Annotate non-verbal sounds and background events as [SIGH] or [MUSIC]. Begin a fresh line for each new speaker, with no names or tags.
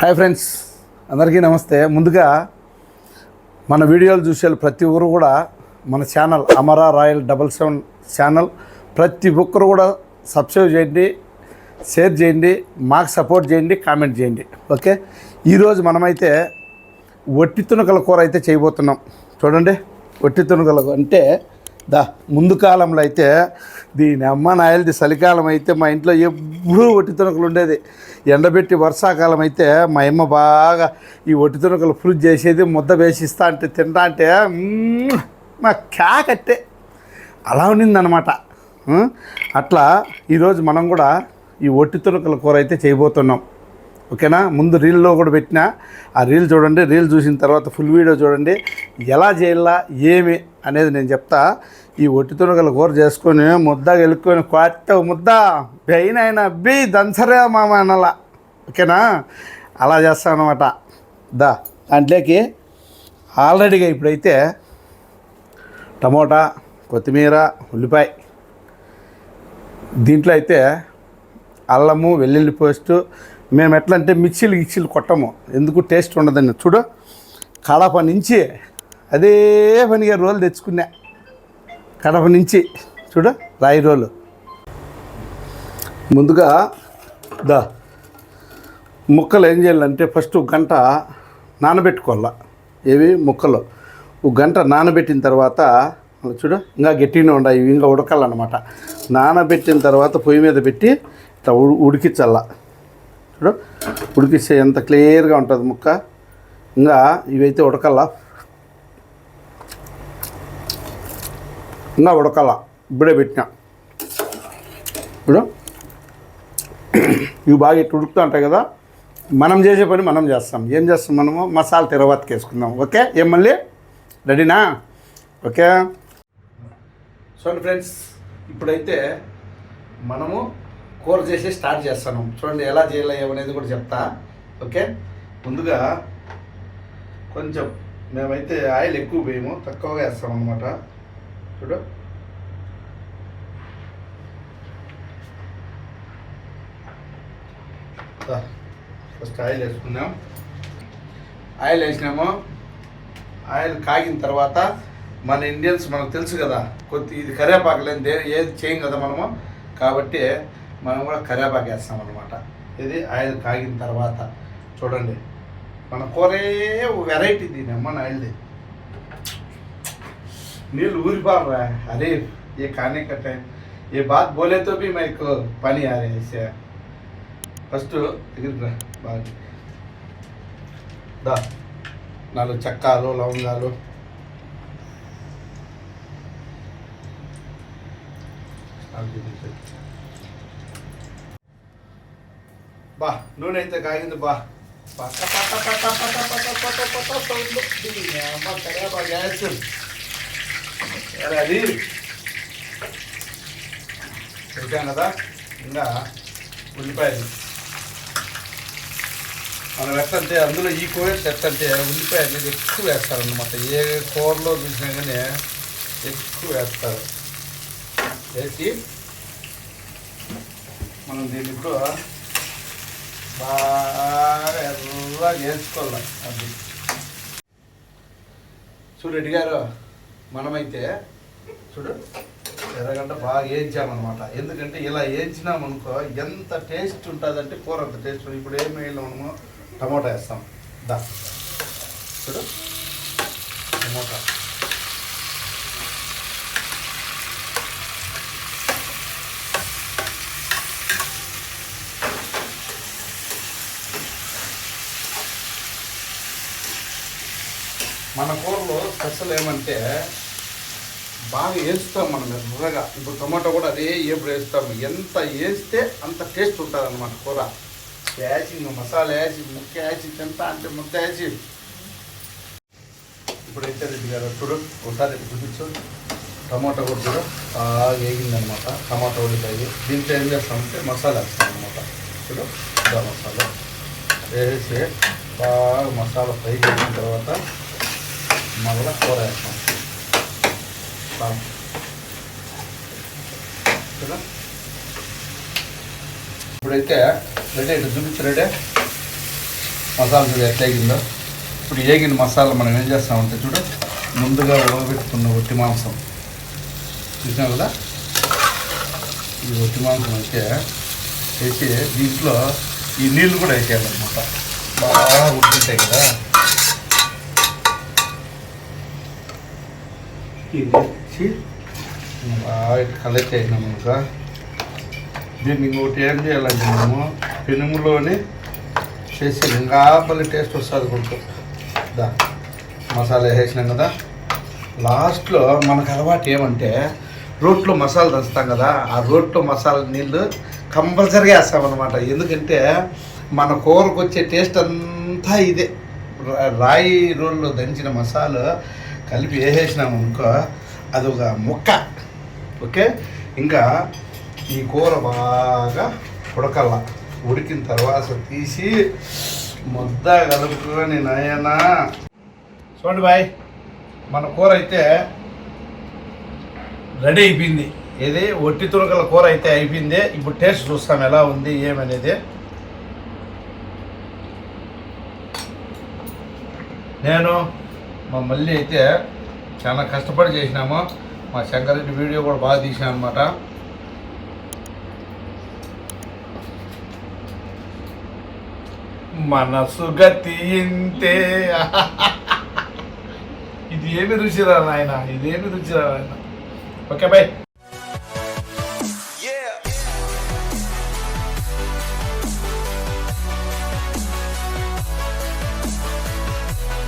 Hi friends అందరికీ నమస్తే. ముందుగా మన వీడియోలు చూసే ప్రతి ఒక్కరు కూడా మన channel Amara royal double seven channel ప్రతి ఒక్కరు కూడా సబ్స్క్రైబ్ చేయండి షేర్ చేయండి మాకు సపోర్ట్ చేయండి కామెంట్ చేయండి. ఓకే? ఈరోజు మనమైతే వట్టి తునకల కూర అయితే చేయబోతున్నాం. చూడండి వట్టి తునకల అంటే దా ముందు కాలంలో అయితే దీని అమ్మ నాయలది చలికాలం అయితే మా ఇంట్లో ఎప్పుడూ ఒట్టి తుణుకులు ఉండేది. ఎండబెట్టి వర్షాకాలం అయితే మా అమ్మ బాగా ఈ ఒట్టి తుణుకులు ఫ్రూజ్ చేసేది ముద్ద వేసి ఇస్తా అంటే తింటా అంటే మా క్యాకట్టే. అలా ఉండిందనమాట అట్లా ఈరోజు మనం కూడా ఈ ఒట్టి తుణుకుల కూర అయితే చేయబోతున్నాం. ఓకేనా? ముందు రీల్లో కూడా పెట్టిన. ఆ రీల్ చూడండి రీల్ చూసిన తర్వాత ఫుల్ వీడియో చూడండి. ఎలా చేయాలా ఏమి అనేది నేను చెప్తా. ఈ ఒట్టితో గల కూర చేసుకొని ముద్ద గెలుక్కొని కొత్త ముద్ద బెయిన్ అయినా బి దంసరే మామ అనలా. ఓకేనా? అలా చేస్తాను అనమాట దా దాంట్లోకి ఆల్రెడీగా ఇప్పుడైతే టమోటా కొత్తిమీర ఉల్లిపాయ. దీంట్లో అయితే అల్లము వెల్లుల్లి పేస్టు మేము ఎట్లా అంటే మిక్సీలు గిక్సీలు కొట్టము. ఎందుకు? టేస్ట్ ఉండదని. చూడు కడప నుంచి అదే పనిగా రోలు తెచ్చుకున్నా. కడప నుంచి. చూడు రాయి రోలు. ముందుగా దా ముక్కలు ఏం చేయాలంటే ఫస్ట్ గంట నానబెట్టుకోవాలా. ఏవి? ముక్కలు. ఒక గంట నానబెట్టిన తర్వాత చూడు ఇంకా గట్టిగానే ఉన్నాయి ఇవి ఇంకా ఉడకాలన్నమాట. నానబెట్టిన తర్వాత పొయ్యి మీద పెట్టి ఇట్లా ఉడికించాలా ఉడికించాల. ఇప్పుడు ఉడికిస్తే ఎంత క్లియర్గా ఉంటుంది ముక్క. ఇంకా ఇవైతే ఉడకాల ఇంకా ఉడకాల ఇప్పుడే పెట్టినా. ఇప్పుడు ఇవి బాగా ఇట్లా ఉడుకుతూ ఉంటాయి కదా. మనం చేసే పని మనం చేస్తాం. ఏం చేస్తాం మనము? మసాలా తర్వాత వేసుకుందాం. ఓకే? ఏం మళ్ళీ? రెడీనా? ఓకే? సో ఫ్రెండ్స్ ఇప్పుడైతే మనము కూర చేసి స్టార్ట్ చేస్తాను. చూడండి ఎలా చేయాలి ఏమనేది కూడా చెప్తా. ఓకే? ముందుగా కొంచెం మేమైతే ఆయిల్ ఎక్కువ వేయము తక్కువగా వేస్తాం అనమాట చూడు. ఫస్ట్ ఆయిల్ వేసుకున్నాం ఆయిల్ వేసినాము. ఆయిల్ కాగిన తర్వాత మన ఇండియన్స్ మనకు తెలుసు కదా కొద్ది ఇది కరివేపాకు లేని దే ఏది చేయం కదా మనము. కాబట్టి మనం కూడా కరేపాకేస్తాం అనమాట ఇది ఆయిల్ కాగిన తర్వాత చూడండి. మన కూరే వెరైటీ దీని అమ్మ నాయలది నీళ్ళు ఊరిపారా అరే ఏ కానీ కట్టే ఏ బాత్ బోలేతో బి మైకు పని ఆరేసే ఫస్ట్ దగ్గర బాగా. నాలుగు చక్కాలు లవంగాలు. బా నూనె అయితే కాగింది బా పట్ట పట్ట పట్ట పట్ట పట్ట పట్ట పట్ట సౌండ్ అమ్మ గ్యాస్ అది చెప్పాం కదా ఇంకా ఉల్లిపాయలు మనం ఎట్లంటే అందులో ఈ కూర ఎట్లంటే ఉల్లిపాయ అనేది ఎక్కువ వేస్తారనమాట ఏ కూరలో చూసినా కానీ ఎక్కువ వేస్తారు వేసి మనం దీన్ని ఇప్పుడు బాగా ఎర్రగా వేసుకోవాలి అది. చూడు రెడ్డి గారు మనమైతే చూడు ఎర్రగడ్డ బాగా వేయించామన్నమాట. ఎందుకంటే ఇలా వేయించినామనుకో ఎంత టేస్ట్ ఉంటుందంటే కూర అంత టేస్ట్ ఇప్పుడు ఏం వేయాలి మనము టమోటా వేస్తాం. దా. చూడు. టమోటా. మన కూరలో స్పెషల్ ఏమంటే బాగా వేస్తాం మనం ఎర్రగా ఇప్పుడు టమాటో కూడా అదే ఏపుడు వేస్తాము ఎంత వేస్తే అంత టేస్ట్ ఉంటుంది అనమాట కూర. వేసి మసాలా వేసి ముక్క వేసి ఎంత అంటే ముక్క వేసి ఇప్పుడైతే రెడ్డి గారు చూడు ఒకసారి చూపించు. టమాటో కూడా చూడు బాగా వేగిందనమాట టమాటో ఉల్లిపాయ దీంట్లో ఏం చేస్తామంటే మసాలా వేస్తాం అనమాట చూడు ఇదా మసాలా. వేసి బాగా మసాలా ఫ్రై చేసిన తర్వాత మళ్ళీ కూర వేస్తాం బాగా కదా? ఇప్పుడైతే రెడీ ఇటు చూపించి రెడీ. మసాలా చూడు ఎట్లా ఇప్పుడు ఏగిన మసాలా మనం ఏం చేస్తామంటే చూడు ముందుగా ఉడకబెట్టుకున్న ఒట్టి మాంసం. చూసినావు కదా? ఈ ఒట్టి మాంసం అయితే వేసి దీంట్లో ఈ నీళ్ళు కూడా వేసేయాలన్నమాట. బాగా ఉడికింటాయి కదా? ఇది బాగా కలెక్ట్ అయినాం అనుకో దీన్ని ఇంకోటి ఏం చేయాలంటే మనము పెనుములోనే చేసి ఇంకా పల్లి టేస్ట్ వస్తుంది కొంచెం దా మసాలా వేసినాం కదా. లాస్ట్లో మనకు అలవాటు ఏమంటే రోట్లో మసాలా దంచుతాం కదా ఆ రోట్లో మసాలా నీళ్ళు కంపల్సరీగా వేస్తామన్నమాట ఎందుకంటే మన కూరకు వచ్చే టేస్ట్ అంతా ఇదే. రాయి రోల్లో దంచిన మసాలా కలిపి వేసేసినాము ఇంకా అది ఒక ముక్క. ఓకే? ఇంకా ఈ కూర బాగా ఉడకల్ల ఉడికిన తర్వాత తీసి ముద్ద కలుపుకొని నాయనా. చూడండి బాయ్ మన కూర అయితే రెడీ అయిపోయింది. ఏది? ఒట్టి తురకల కూర అయితే అయిపోయింది. ఇప్పుడు టేస్ట్ చూస్తాం ఎలా ఉంది ఏమనేది. నేను మా మళ్ళీ అయితే చాలా కష్టపడి చేసినాము. మా శంకరెడ్డి వీడియో కూడా బాగా తీసాను అనమాట మనసు గతి ఇంతే. [LAUGHS] ఇది ఏమి రుచిరా నాయన? ఇదేమి రుచిరా నాయన? Okay bye